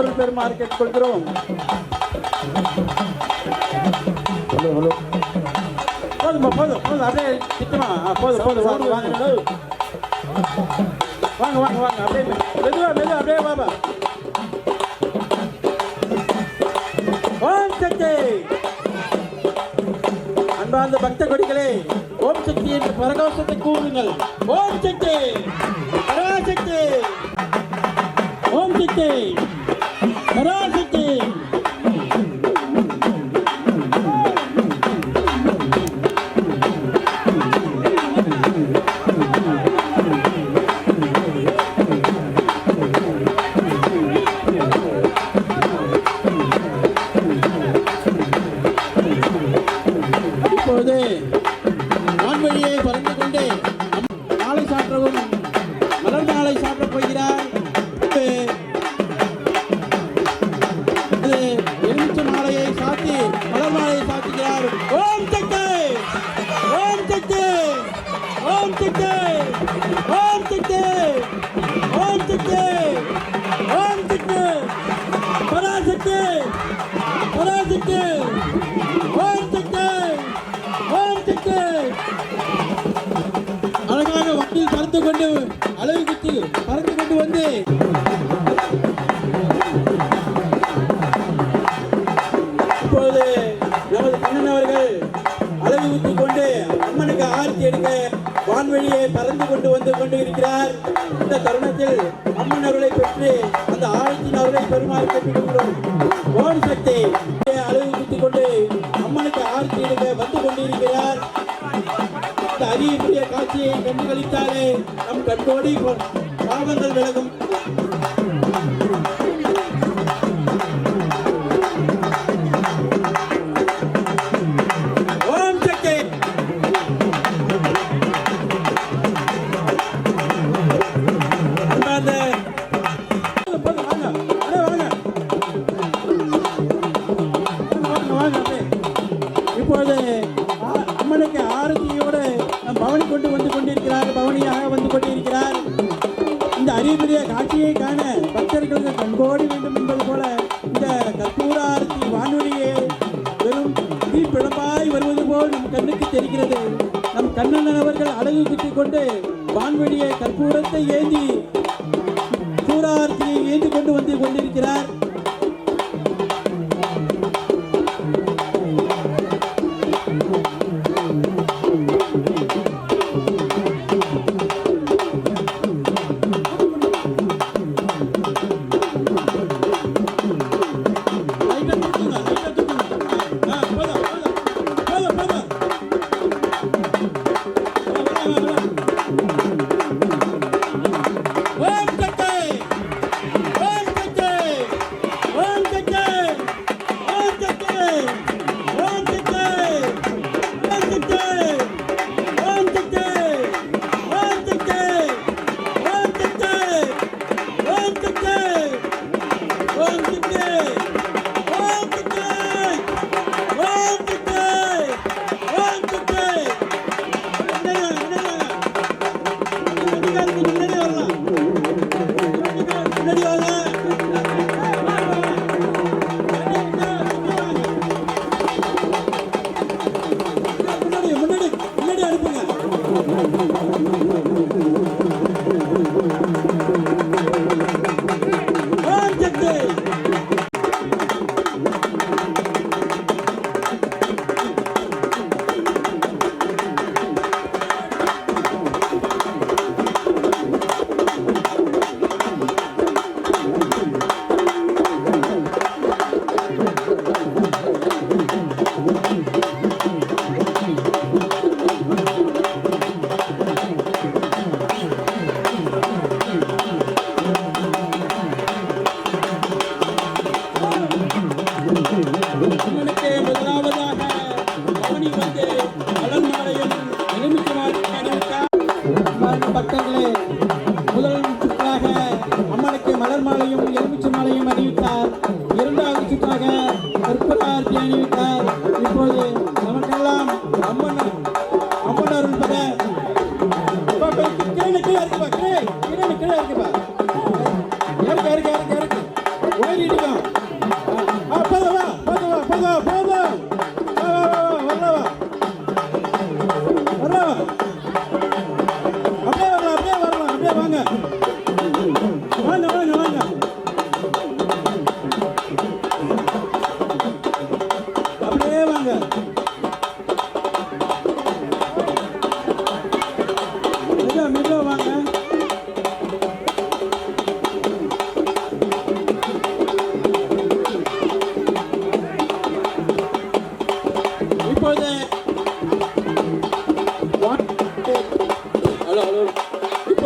அருள் பெருமாறு கேட்டுக்கொள்கிறோம் போதுமா போதும் போதும். அப்படியே ஆ, போதும் போதும். வாங்க வாங்க வாங்க. வாங்க வாங்க அப்படியே மெதுவா மெதுவா அப்படியே பாபா ஓம் சக்தி. அன்பார்ந்த பக்த கொடிகளே ஓம் சக்தி என்று பரகோஷத்தை கூறுங்கள். ஓம் சக்தி பராசக்தி ஓம் சக்தி. Grande அம்மனுக்கு எடுக்க வான்வெளியை பறந்து கொண்டு வந்து கொண்டு இருக்கிறார் இந்த தருணத்தில் அம்மன் அருளை பெற்று அந்த ஆழத்தின் அருளை பெருமாறு பெற்றுக்கொள்கிறோம் ஓம் சக்தி. அழகு குத்திக் கொண்டு அம்மனுக்கு ஆரத்தி எடுக்க வந்து கொண்டிருக்கிறார். இந்த அரிய காட்சியை கண்டுகளித்தாலே நம் கண்கோடி பாவங்கள் விலகும். கண்ணுக்கு தெரிகிறது. நம் கண்ணன் அவர்கள் அழகு குத்திக் கொண்டு வான்வெளியை கற்பூரத்தை ஏந்தி சூரார்த்தியை ஏந்தி கொண்டு வந்து கொண்டிருக்கிறார்.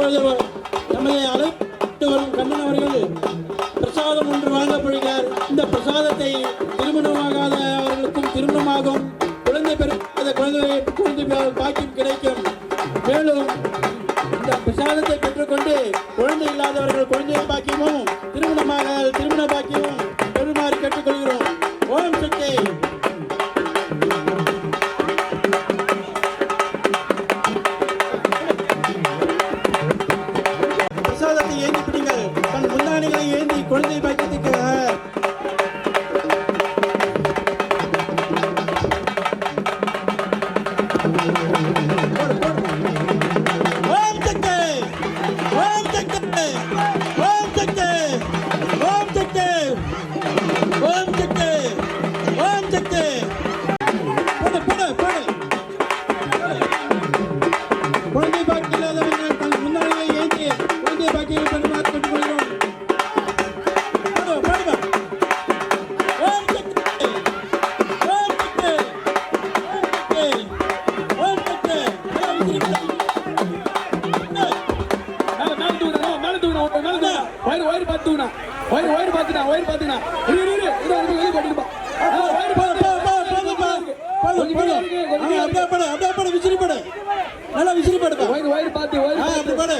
அவர்கள் நம்மை அழைத்து வரும் கண்ணன் பிரசாதம் ஒன்று வழங்கப்படுகிறார். இந்த பிரசாதத்தை திருமணமாகாத அவர்களுக்கும் திருமணமாகும். குழந்தை பெற குழந்தை குழந்தை பாக்கியம் கிடைக்கும். மேலும் இந்த பிரசாதத்தை பெற்றுக்கொண்டு பாட்டு பாடு பாட்டு பாடு.